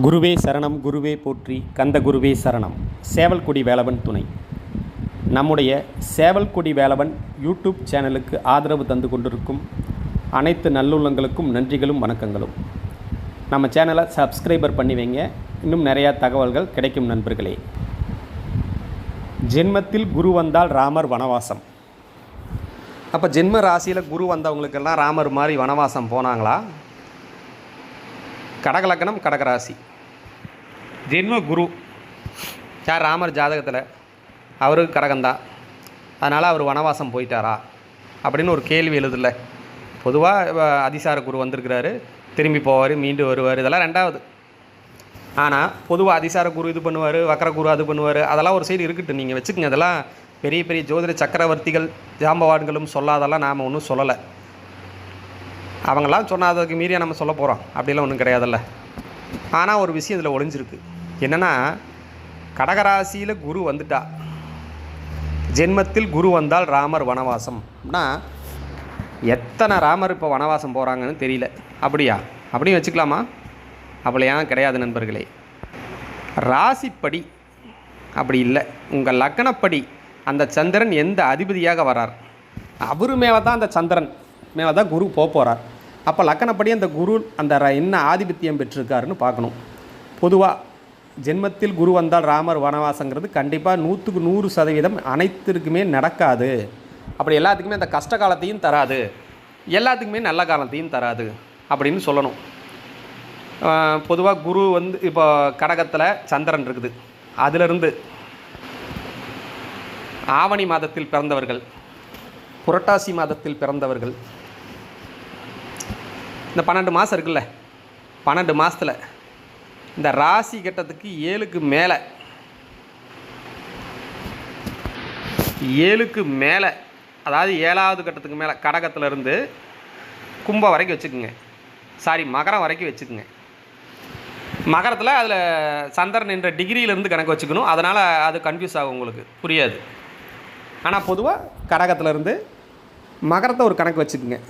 குருவே சரணம் குருவே போற்றி கந்த குருவே சரணம். சேவல்குடி வேலவன் துணை. நம்முடைய சேவல்குடி வேலவன் யூடியூப் சேனலுக்கு ஆதரவு தந்து கொண்டிருக்கும் அனைத்து நல்லுள்ளங்களுக்கும் நன்றிகளும் வணக்கங்களும். நம்ம சேனலை சப்ஸ்கிரைபர் பண்ணி வைங்க. இன்னும் நிறையா தகவல்கள் கிடைக்கும் நண்பர்களே. ஜென்மத்தில் குரு வந்தால் ராமர் வனவாசம். அப்போ ஜென்ம ராசியில் குரு வந்தவங்களுக்கெல்லாம் ராமர் மாதிரி வனவாசம் போனாங்களா? கடகலக்கணம் கடகராசி. ஜென்ம குரு யார் ராமர் ஜாதகத்தில்? அவருக்கு கடகம்தான் அதனால் அவர் வனவாசம் போயிட்டாரா? அப்படின்னு ஒரு கேள்வி எழுதுல. பொதுவாக அதிசார குரு வந்திருக்கிறாரு. திரும்பி போவார் மீண்டு வருவார். இதெல்லாம் ரெண்டாவது. ஆனால் பொதுவாக அதிசார குரு இது பண்ணுவார் வக்கர குரு அது பண்ணுவார். அதெல்லாம் ஒரு சைடு இருக்கட்டும். நீங்கள் வச்சுக்கோங்க. அதெல்லாம் பெரிய பெரிய ஜோதிட சக்கரவர்த்திகள் ஜாம்பவான்களும் சொல்லாதெல்லாம் நாம் ஒன்றும் சொல்லலை. அவங்களாம் சொன்னாததுக்கு மீறியா நம்ம சொல்ல போகிறோம் அப்படிலாம் ஒன்றும் கிடையாதுல்ல. ஆனால் ஒரு விஷயம் இதில் ஒளிஞ்சிருக்கு. என்னென்னா கடகராசியில் குரு வந்துட்டா. ஜென்மத்தில் குரு வந்தால் ராமர் வனவாசம். அப்படின்னா எத்தனை ராமர் இப்போ வனவாசம் போகிறாங்கன்னு தெரியல. அப்படியா? அப்படியும் வச்சுக்கலாமா? அப்படியா கிடையாது நண்பர்களே. ராசிப்படி அப்படி இல்லை. உங்கள் லக்கணப்படி அந்த சந்திரன் எந்த அதிபதியாக வரார்? அவர் மேலே தான் அந்த சந்திரன். மேலே தான் குரு போக போகிறார் அப்போ லக்கணப்படி அந்த குரு அந்த ர- என்ன ஆதிபத்தியம் பெற்றிருக்காருன்னு பார்க்கணும். பொதுவாக ஜென்மத்தில் குரு வந்தால் ராமர் வனவாசங்கிறது கண்டிப்பாக நூற்றுக்கு நூறு சதவீதம் அனைத்திற்குமே நடக்காது. அப்படி எல்லாத்துக்குமே அந்த கஷ்ட காலத்தையும் தராது. எல்லாத்துக்குமே நல்ல காலத்தையும் தராது அப்படின்னு சொல்லணும். பொதுவாக குரு வந்து இப்போ கடகத்தில் சந்திரன் இருக்குது. அதிலிருந்து ஆவணி மாதத்தில் பிறந்தவர்கள் புரட்டாசி மாதத்தில் பிறந்தவர்கள் இந்த பன்னெண்டு மாதம் இருக்குல்ல? பன்னெண்டு மாதத்தில் இந்த ராசி கட்டத்துக்கு ஏழுக்கு மேலே. ஏழுக்கு மேலே அதாவது ஏழாவது கட்டத்துக்கு மேலே கடகத்துலேருந்து கும்பம் வரைக்கும் வச்சுக்குங்க. சாரி மகரம் வரைக்கும் வச்சுக்குங்க. மகரத்தில் அதில் சந்திரன் என்ற டிகிரியிலேருந்து கணக்கு வச்சுக்கணும். அதனால் அது கன்ஃபியூஸ் ஆகும் உங்களுக்கு. புரியாது. ஆனால் பொதுவாக கடகத்துலேருந்து மகரத்தை ஒரு கணக்கு வச்சுக்கோங்க.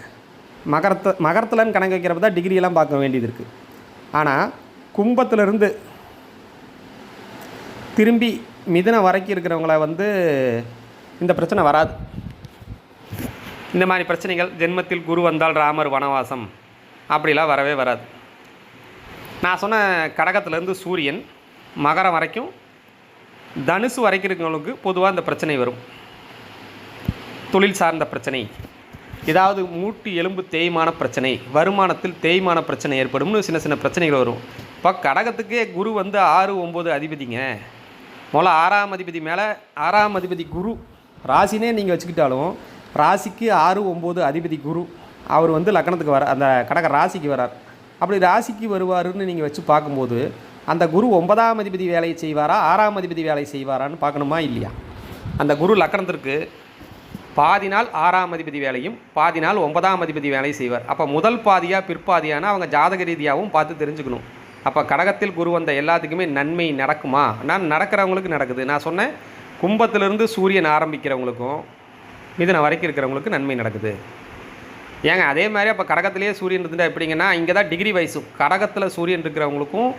மகரத்தை மகரத்தில்னு கணக்கு வைக்கிறப்ப தான் டிகிரியெல்லாம் பார்க்க வேண்டியது இருக்குது ஆனால் கும்பத்திலிருந்து திரும்பி மிதுனம் வரைக்கும் இருக்கிறவங்கள வந்து இந்த பிரச்சனை வராது. இந்த மாதிரி பிரச்சனைகள் ஜென்மத்தில் குரு வந்தால் ராமர் வனவாசம் அப்படிலாம் வரவே வராது. நான் சொன்ன கடகத்திலேருந்து சூரியன் மகரம் வரைக்கும் தனுசு வரைக்கும் இருக்கிறவங்களுக்கு பொதுவாக இந்த பிரச்சனை வரும். தொழில் சார்ந்த பிரச்சனை. ஏதாவது மூட்டு எலும்பு தேய்மான பிரச்சனை வருமானத்தில் தேய்மான பிரச்சனை ஏற்படும்னு சின்ன சின்ன பிரச்சனைகள் வரும். இப்போ கடகத்துக்கே குரு வந்து ஆறு ஒம்பது அதிபதிங்க. முதல்ல ஆறாம் அதிபதி மேலே ஆறாம் அதிபதி குரு ராசினே நீங்கள் வச்சுக்கிட்டாலும் ராசிக்கு ஆறு ஒம்பது அதிபதி குரு அவர் வந்து லக்கணத்துக்கு வர அந்த கடக ராசிக்கு வரார். அப்படி ராசிக்கு வருவாருன்னு நீங்கள் வச்சு பார்க்கும்போது அந்த குரு ஒன்பதாம் அதிபதி வேலையை செய்வாரா ஆறாம் அதிபதி வேலையை செய்வாரான்னு பார்க்கணுமா இல்லையா? அந்த குரு லக்கணத்திற்கு பாதி நாள் ஆறாம் அதிபதி வேலையும் பாதி நாள் ஒன்பதாம் அதிபதி வேலையும் செய்வார். அப்போ முதல் பாதியாக பிற்பாதியானா அவங்க ஜாதக ரீதியாகவும் பார்த்து தெரிஞ்சுக்கணும். அப்போ கடகத்தில் குரு வந்த எல்லாத்துக்குமே நன்மை நடக்குமா? நான் நடக்கிறவங்களுக்கு நடக்குது. நான் சொன்னேன் கும்பத்திலிருந்து சூரியன் ஆரம்பிக்கிறவங்களுக்கும் மிதுனம் வரைக்கும் இருக்கிறவங்களுக்கு நன்மை நடக்குது. ஏங்க அதே மாதிரி அப்போ கடகத்திலேயே சூரியன் இருந்தால் எப்படிங்கன்னா இங்கே தான் டிகிரி வயசு கடகத்தில் சூரியன் இருக்கிறவங்களுக்கும்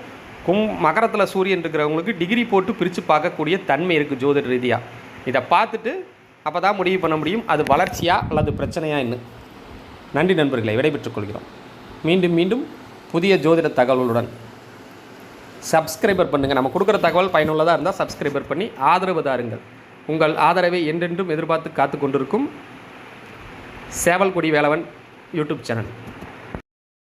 கும் மகரத்தில் சூரியன் இருக்கிறவங்களுக்கு டிகிரி போட்டு பிரித்து பார்க்கக்கூடிய தன்மை இருக்குது ஜோதிட ரீதியாக இதை பார்த்துட்டு அப்போ தான் முடிவு பண்ண முடியும். அது வளர்ச்சியா அல்லது பிரச்சனையா என்ன? நன்றி நண்பர்களை விடைபெற்றுக் கொள்கிறோம். மீண்டும் மீண்டும் புதிய ஜோதிட தகவலுடன். சப்ஸ்கிரைபர் பண்ணுங்கள் நம்ம கொடுக்குற தகவல் பயனுள்ளதாக இருந்தால் சப்ஸ்கிரைபர் பண்ணி ஆதரவு தாருங்கள். உங்கள் ஆதரவை என்றென்றும் எதிர்பார்த்து காத்து கொண்டிருக்கும் சேவல்குடி வேலவன் யூடியூப் சேனல்.